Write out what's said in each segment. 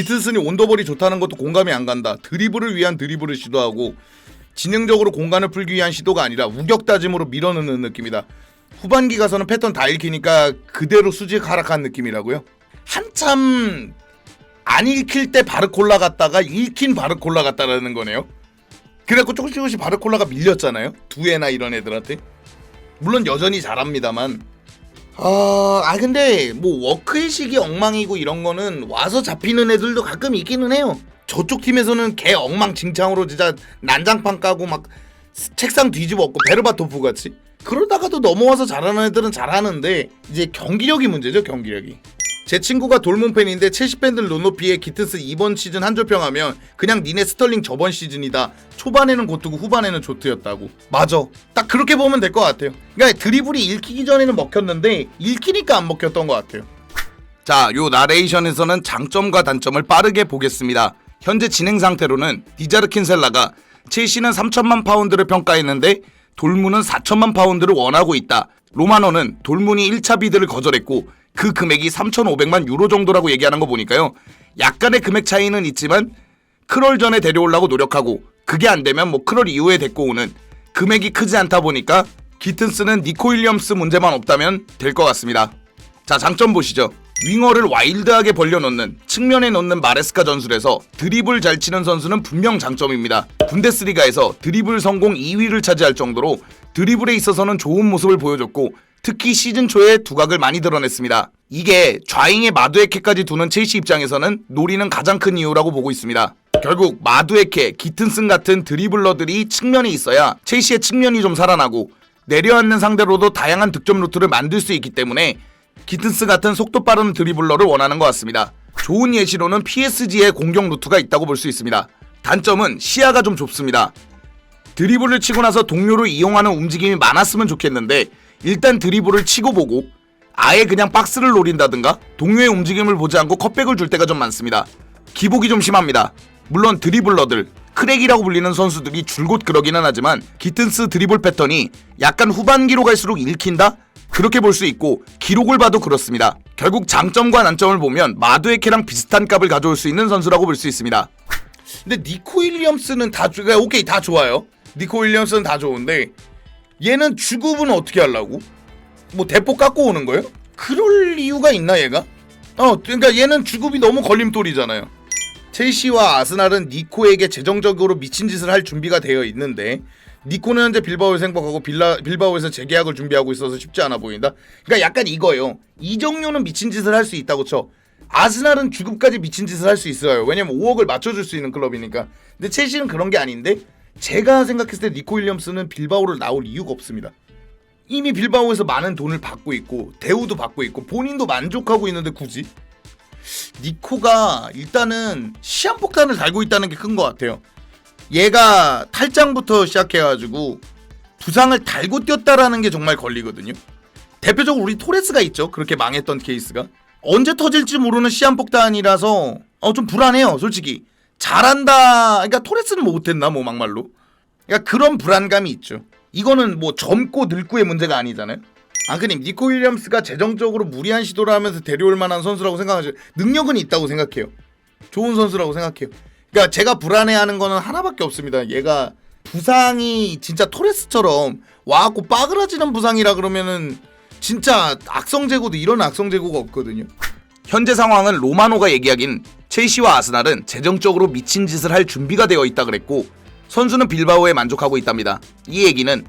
기트슨이 온더볼이 좋다는 것도 공감이 안 간다. 드리블을 위한 드리블을 시도하고 지능적으로 공간을 풀기 위한 시도가 아니라 우격다짐으로 밀어넣는 느낌이다. 후반기 가서는 패턴 다 읽히니까 그대로 수직 하락한 느낌이라고요. 한참 안 읽힐 때 바르콜라 갔다가 읽힌 바르콜라 갔다라는 거네요. 그래갖고 조금씩 조금씩 바르콜라가 밀렸잖아요. 두에나 이런 애들한테. 물론 여전히 잘합니다만. 아, 아 근데 뭐 워크의식이 엉망이고 이런 거는 와서 잡히는 애들도 가끔 있기는 해요. 저쪽 팀에서는 개 엉망진창으로 진짜 난장판 까고 막 책상 뒤집어 엎고 베르바토프 같이 그러다가도 넘어와서 잘하는 애들은 잘하는데 이제 경기력이 문제죠 경기력이 제 친구가 돌몬 팬인데 첼시 팬들 눈높이에 기트스 이번 시즌 한 줄평하면 그냥 니네 스털링 저번 시즌이다. 초반에는 고트고 후반에는 조트였다고. 맞아. 딱 그렇게 보면 될 것 같아요. 그러니까 드리블이 읽히기 전에는 먹혔는데 읽히니까 안 먹혔던 것 같아요. 자, 요 나레이션에서는 장점과 단점을 빠르게 보겠습니다. 현재 진행 상태로는 디자르 킨 셀라가 첼시는 3천만 파운드를 평가했는데 돌문은 4천만 파운드를 원하고 있다. 로마노는 돌문이 1차 비드를 거절했고 그 금액이 3,500만 유로 정도라고 얘기하는 거 보니까요. 약간의 금액 차이는 있지만 크롤 전에 데려오려고 노력하고 그게 안 되면 뭐 크롤 이후에 데리고 오는 금액이 크지 않다 보니까 기튼스는 니코 윌리엄스 문제만 없다면 될 것 같습니다. 자 장점 보시죠. 윙어를 와일드하게 벌려놓는 측면에 놓는 마레스카 전술에서 드리블 잘 치는 선수는 분명 장점입니다. 분데스리가에서 드리블 성공 2위를 차지할 정도로 드리블에 있어서는 좋은 모습을 보여줬고 특히 시즌 초에 두각을 많이 드러냈습니다. 이게 좌잉의 마두에케까지 두는 첼시 입장에서는 노리는 가장 큰 이유라고 보고 있습니다. 결국 마두에케, 기튼슨 같은 드리블러들이 측면에 있어야 첼시의 측면이 좀 살아나고 내려앉는 상대로도 다양한 득점 루트를 만들 수 있기 때문에 기튼스 같은 속도 빠른 드리블러를 원하는 것 같습니다. 좋은 예시로는 PSG의 공격 루트가 있다고 볼 수 있습니다. 단점은 시야가 좀 좁습니다. 드리블을 치고 나서 동료를 이용하는 움직임이 많았으면 좋겠는데 일단 드리블을 치고 보고 아예 그냥 박스를 노린다든가 동료의 움직임을 보지 않고 컷백을 줄 때가 좀 많습니다. 기복이 좀 심합니다. 물론 드리블러들 크랙이라고 불리는 선수들이 줄곧 그러기는 하지만 기튼스 드리블 패턴이 약간 후반기로 갈수록 읽힌다? 그렇게 볼 수 있고 기록을 봐도 그렇습니다. 결국 장점과 난점을 보면 마두에케랑 비슷한 값을 가져올 수 있는 선수라고 볼 수 있습니다. 근데 니코 윌리엄스는 다 좋- 그러니까 오케이 다 좋아요. 니코 윌리엄스는 다 좋은데 얘는 주급은 어떻게 하려고? 뭐 대포 깎고 오는 거예요? 그럴 이유가 있나 얘가? 어 그러니까 얘는 주급이 너무 걸림돌이잖아요. 첼시와 아스날은 니코에게 재정적으로 미친 짓을 할 준비가 되어 있는데 니코는 현재 빌바오에서 행복하고 빌라, 빌바오에서 재계약을 준비하고 있어서 쉽지 않아 보인다. 그러니까 약간 이거예요. 이정료는 미친 짓을 할 수 있다고 쳐. 아스날은 주급까지 미친 짓을 할 수 있어요. 왜냐면 5억을 맞춰줄 수 있는 클럽이니까. 근데 첼시는 그런 게 아닌데 제가 생각했을 때 니코 윌리엄스는 빌바오를 나올 이유가 없습니다. 이미 빌바오에서 많은 돈을 받고 있고 대우도 받고 있고 본인도 만족하고 있는데 굳이 니코가 일단은 시한폭탄을 달고 있다는 게 큰 것 같아요. 얘가 탈장부터 시작해가지고 부상을 달고 뛰었다라는 게 정말 걸리거든요. 대표적으로 우리 토레스가 있죠. 그렇게 망했던 케이스가 언제 터질지 모르는 시한폭탄이라서 어 좀 불안해요. 솔직히 잘한다. 그러니까 토레스는 뭐 못했나 뭐 막말로. 그러니까 그런 불안감이 있죠. 이거는 뭐 젊고 늙고의 문제가 아니잖아요. 앙크님 니코 윌리엄스가 재정적으로 무리한 시도를 하면서 데려올 만한 선수라고 생각하죠. 능력은 있다고 생각해요. 좋은 선수라고 생각해요. 그러니까 제가 불안해하는 거는 하나밖에 없습니다. 얘가 부상이 진짜 토레스처럼 와갖고 빠그라지는 부상이라 그러면은 진짜 악성재고도 이런 악성재고가 없거든요. 현재 상황은 로마노가 얘기하긴 첼시와 아스날은 재정적으로 미친 짓을 할 준비가 되어 있다 그랬고 선수는 빌바오에 만족하고 있답니다. 이 얘기는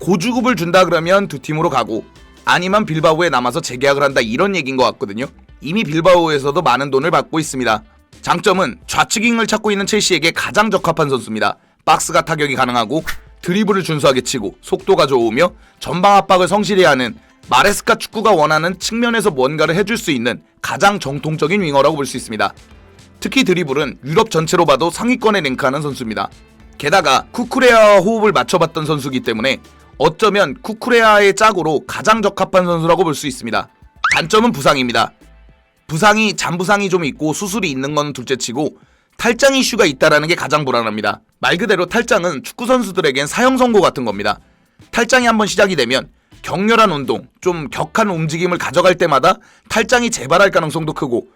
고주급을 준다 그러면 두 팀으로 가고 아니면 빌바오에 남아서 재계약을 한다 이런 얘기인 것 같거든요. 이미 빌바오에서도 많은 돈을 받고 있습니다. 장점은 좌측윙을 찾고 있는 첼시에게 가장 적합한 선수입니다. 박스가 타격이 가능하고 드리블을 준수하게 치고 속도가 좋으며 전방 압박을 성실히 하는 마레스카 축구가 원하는 측면에서 뭔가를 해줄 수 있는 가장 정통적인 윙어라고 볼 수 있습니다. 특히 드리블은 유럽 전체로 봐도 상위권에 랭크하는 선수입니다. 게다가 쿠쿠레아와 호흡을 맞춰봤던 선수이기 때문에 어쩌면 쿠쿠레아의 짝으로 가장 적합한 선수라고 볼 수 있습니다. 단점은 부상입니다. 부상이 잔부상이 좀 있고 수술이 있는 건 둘째치고 탈장 이슈가 있다라는 게 가장 불안합니다. 말 그대로 탈장은 축구 선수들에겐 사형 선고 같은 겁니다. 탈장이 한번 시작이 되면 격렬한 운동, 좀 격한 움직임을 가져갈 때마다 탈장이 재발할 가능성도 크고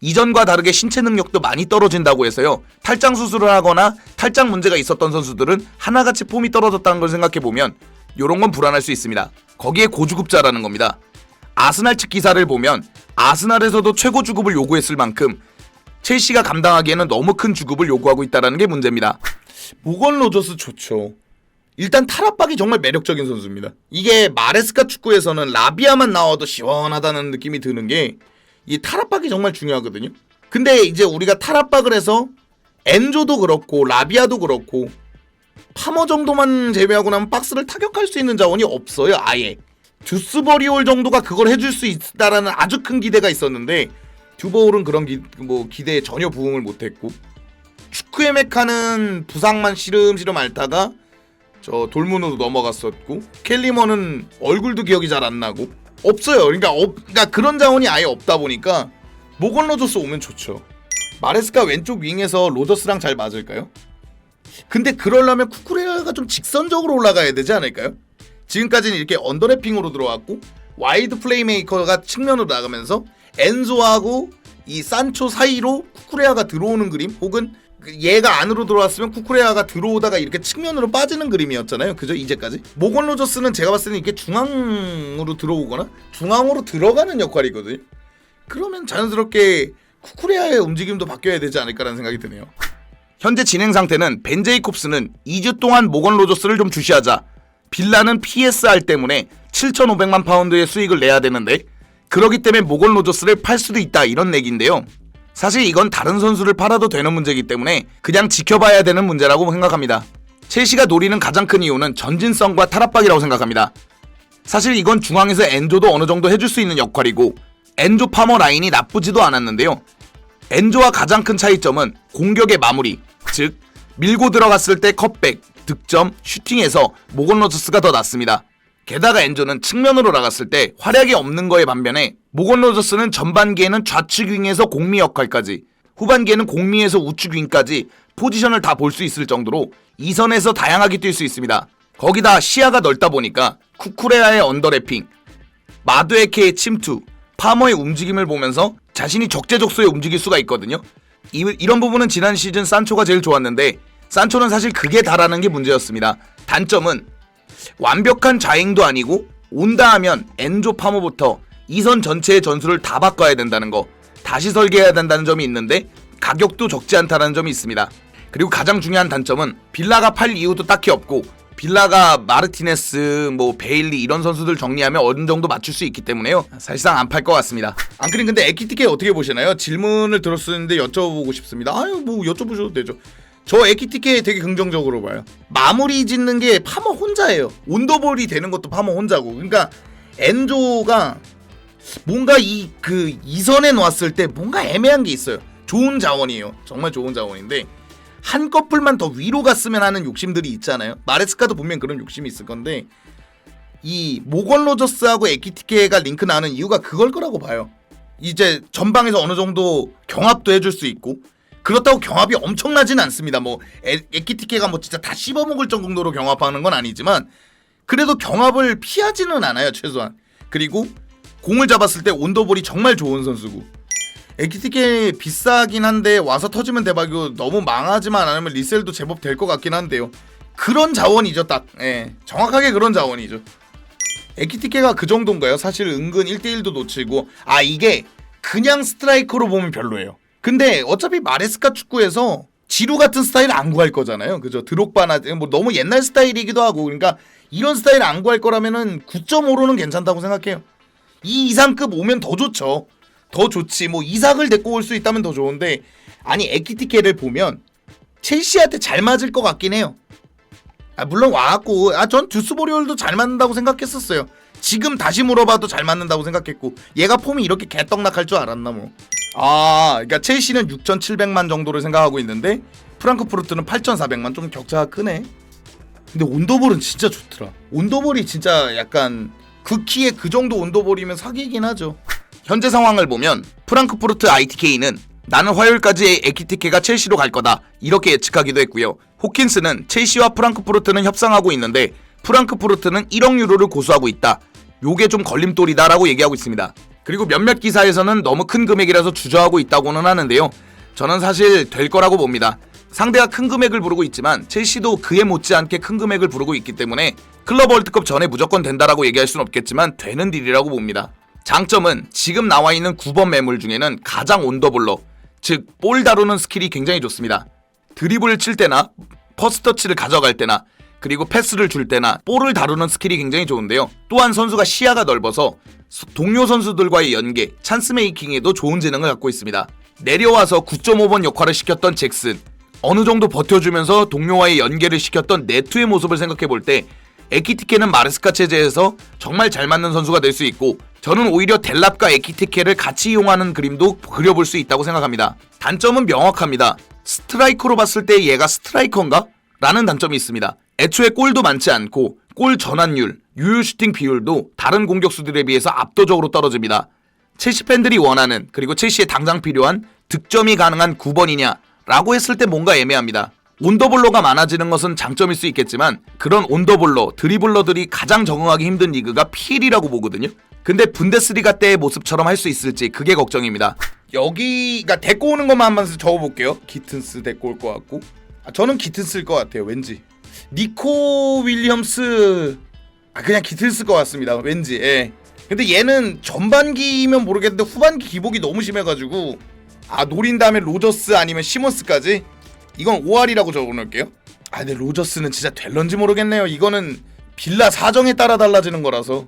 이전과 다르게 신체 능력도 많이 떨어진다고 해서요. 탈장 수술을 하거나 탈장 문제가 있었던 선수들은 하나같이 폼이 떨어졌다는 걸 생각해 보면 이런 건 불안할 수 있습니다. 거기에 고주급자라는 겁니다. 아스날 측 기사를 보면 아스날에서도 최고 주급을 요구했을 만큼 첼시가 감당하기에는 너무 큰 주급을 요구하고 있다는 게 문제입니다. 모건 로저스 좋죠. 일단 타락박이 정말 매력적인 선수입니다. 이게 마레스카 축구에서는 라비아만 나와도 시원하다는 느낌이 드는 게이 타락박이 정말 중요하거든요. 근데 이제 우리가 타락박을 해서 엔조도 그렇고 라비아도 그렇고 파머 정도만 제외하고 나면 박스를 타격할 수 있는 자원이 없어요. 아예. 듀스버리올 정도가 그걸 해줄 수 있다라는 아주 큰 기대가 있었는데 듀버올은 그런 기, 뭐 기대에 전혀 부응을 못했고 축구의 메카는 부상만 시름시름 앓다가 저 돌문으로 넘어갔었고 켈리머는 얼굴도 기억이 잘 안 나고 없어요. 그러니까 없, 그러니까 그런 자원이 아예 없다 보니까 모건 로저스 오면 좋죠. 마레스카 왼쪽 윙에서 로저스랑 잘 맞을까요? 근데 그러려면 쿠쿠레아가 좀 직선적으로 올라가야 되지 않을까요? 지금까지는 이렇게 언더래핑으로 들어왔고 와이드 플레이메이커가 측면으로 나가면서 엔조하고 이 산초 사이로 쿠쿠레아가 들어오는 그림 혹은 그 얘가 안으로 들어왔으면 쿠쿠레아가 들어오다가 이렇게 측면으로 빠지는 그림이었잖아요. 그죠? 이제까지. 모건 로저스는 제가 봤을 때는 이렇게 중앙으로 들어오거나 중앙으로 들어가는 역할이거든요. 그러면 자연스럽게 쿠쿠레아의 움직임도 바뀌어야 되지 않을까라는 생각이 드네요. 현재 진행 상태는 벤 제이콥스는 2주 동안 모건 로저스를 좀 주시하자. 빌라는 PSR 때문에 7,500만 파운드의 수익을 내야 되는데 그러기 때문에 모건 로저스를 팔 수도 있다 이런 얘기인데요. 사실 이건 다른 선수를 팔아도 되는 문제이기 때문에 그냥 지켜봐야 되는 문제라고 생각합니다. 첼시가 노리는 가장 큰 이유는 전진성과 탈압박이라고 생각합니다. 사실 이건 중앙에서 엔조도 어느 정도 해줄 수 있는 역할이고 엔조 파머 라인이 나쁘지도 않았는데요. 엔조와 가장 큰 차이점은 공격의 마무리, 즉 밀고 들어갔을 때 컷백, 득점, 슈팅에서 모건 로저스가 더 낫습니다. 게다가 엔조는 측면으로 나갔을 때 활약이 없는 거에 반면에 모건 로저스는 전반기에는 좌측 윙에서 공미 역할까지 후반기에는 공미에서 우측 윙까지 포지션을 다 볼 수 있을 정도로 이선에서 다양하게 뛸 수 있습니다. 거기다 시야가 넓다 보니까 쿠쿠레아의 언더래핑, 마두에케의 침투, 파머의 움직임을 보면서 자신이 적재적소에 움직일 수가 있거든요. 이, 이런 부분은 지난 시즌 산초가 제일 좋았는데 산초는 사실 그게 다라는 게 문제였습니다. 단점은 완벽한 좌행도 아니고 온다 하면 엔조 파머부터 이선 전체의 전술을 다 바꿔야 된다는 거 다시 설계해야 된다는 점이 있는데 가격도 적지 않다는 점이 있습니다. 그리고 가장 중요한 단점은 빌라가 팔 이유도 딱히 없고 빌라가 마르티네스, 뭐 베일리 이런 선수들 정리하면 어느 정도 맞출 수 있기 때문에요. 사실상 안 팔 것 같습니다. 안그린 근데 에키티케 어떻게 보시나요? 질문을 들었었는데 여쭤보고 싶습니다. 아유 뭐 여쭤보셔도 되죠. 저 에키티케 되게 긍정적으로 봐요. 마무리 짓는 게 파머 혼자예요. 온더볼이 되는 것도 파머 혼자고. 그러니까 엔조가 뭔가 이 그 이선에 놓았을 때 뭔가 애매한 게 있어요. 좋은 자원이에요. 정말 좋은 자원인데 한 커플만 더 위로 갔으면 하는 욕심들이 있잖아요. 마레스카도 분명 그런 욕심이 있을 건데 이 모건 로저스하고 에키티케가 링크 나는 이유가 그걸 거라고 봐요. 이제 전방에서 어느 정도 경합도 해줄 수 있고 그렇다고 경합이 엄청나진 않습니다. 뭐 에, 에키티케가 뭐 진짜 다 씹어먹을 정도로 경합하는 건 아니지만 그래도 경합을 피하지는 않아요 최소한. 그리고 공을 잡았을 때 온더볼이 정말 좋은 선수고 에키티케 비싸긴 한데 와서 터지면 대박이고 너무 망하지만 않으면 리셀도 제법 될 것 같긴 한데요. 그런 자원이죠 딱. 예, 정확하게 그런 자원이죠. 에키티케가 그 정도인가요? 사실 은근 1대1도 놓치고 아 이게 그냥 스트라이커로 보면 별로예요. 근데 어차피 마레스카 축구에서 지루 같은 스타일 안 구할 거잖아요. 그죠? 드록바나 뭐 너무 옛날 스타일이기도 하고 그러니까 이런 스타일 안 구할 거라면은 9.5로는 괜찮다고 생각해요. 이 이상급 오면 더 좋죠. 더 좋지. 뭐 이삭을 데리고 올 수 있다면 더 좋은데 아니 에키티케를 보면 첼시한테 잘 맞을 것 같긴 해요. 아, 물론 와갖고 아 전 듀스보리올도 잘 맞는다고 생각했었어요. 지금 다시 물어봐도 잘 맞는다고 생각했고 얘가 폼이 이렇게 개떡락할 줄 알았나 뭐. 아, 그러니까 첼시는 6,700만 정도를 생각하고 있는데 프랑크푸르트는 8,400만 좀 격차가 크네. 근데 온도볼은 진짜 좋더라. 온도볼이 진짜 약간 그 키에 그 정도 온도볼이면 사기이긴 하죠. 현재 상황을 보면 프랑크푸르트 ITK는 나는 화요일까지 에키티케가 첼시로 갈 거다 이렇게 예측하기도 했고요. 호킨스는 첼시와 프랑크푸르트는 협상하고 있는데 프랑크푸르트는 1억 유로를 고수하고 있다. 요게 좀 걸림돌이다라고 얘기하고 있습니다. 그리고 몇몇 기사에서는 너무 큰 금액이라서 주저하고 있다고는 하는데요. 저는 사실 될 거라고 봅니다. 상대가 큰 금액을 부르고 있지만 첼시도 그에 못지않게 큰 금액을 부르고 있기 때문에 클럽 월드컵 전에 무조건 된다라고 얘기할 수는 없겠지만 되는 딜이라고 봅니다. 장점은 지금 나와 있는 9번 매물 중에는 가장 온더블러, 즉 볼 다루는 스킬이 굉장히 좋습니다. 드리블을 칠 때나 퍼스터치를 가져갈 때나 그리고 패스를 줄 때나 볼을 다루는 스킬이 굉장히 좋은데요. 또한 선수가 시야가 넓어서 수- 동료 선수들과의 연계, 찬스 메이킹에도 좋은 재능을 갖고 있습니다. 내려와서 9.5번 역할을 시켰던 잭슨, 어느 정도 버텨주면서 동료와의 연계를 시켰던 네투의 모습을 생각해 볼 때 에키티케는 마르스카 체제에서 정말 잘 맞는 선수가 될 수 있고 저는 오히려 델랍과 에키티케를 같이 이용하는 그림도 그려볼 수 있다고 생각합니다. 단점은 명확합니다. 스트라이커로 봤을 때 얘가 스트라이커인가? 라는 단점이 있습니다. 애초에 골도 많지 않고 골 전환율, 유효 슈팅 비율도 다른 공격수들에 비해서 압도적으로 떨어집니다. 첼시 팬들이 원하는 그리고 첼시에 당장 필요한 득점이 가능한 9번이냐 라고 했을 때 뭔가 애매합니다. 온더볼러가 많아지는 것은 장점일 수 있겠지만 그런 온더볼러, 드리블러들이 가장 적응하기 힘든 리그가 PL이라고 보거든요. 근데 분데스리가 때의 모습처럼 할 수 있을지 그게 걱정입니다. 여기가 데리고 오는 것만 한번 적어볼게요. 기튼스 데리고 올 것 같고 아, 저는 기튼스일 것 같아요. 왠지 니코 윌리엄스 아 그냥 기튼스일 것 같습니다. 왠지 예. 근데 얘는 전반기면 모르겠는데 후반기 기복이 너무 심해가지고 아 노린 다음에 로저스 아니면 시몬스까지 이건 5할이라고 적어놓을게요. 아 근데 로저스는 진짜 될런지 모르겠네요. 이거는 빌라 사정에 따라 달라지는 거라서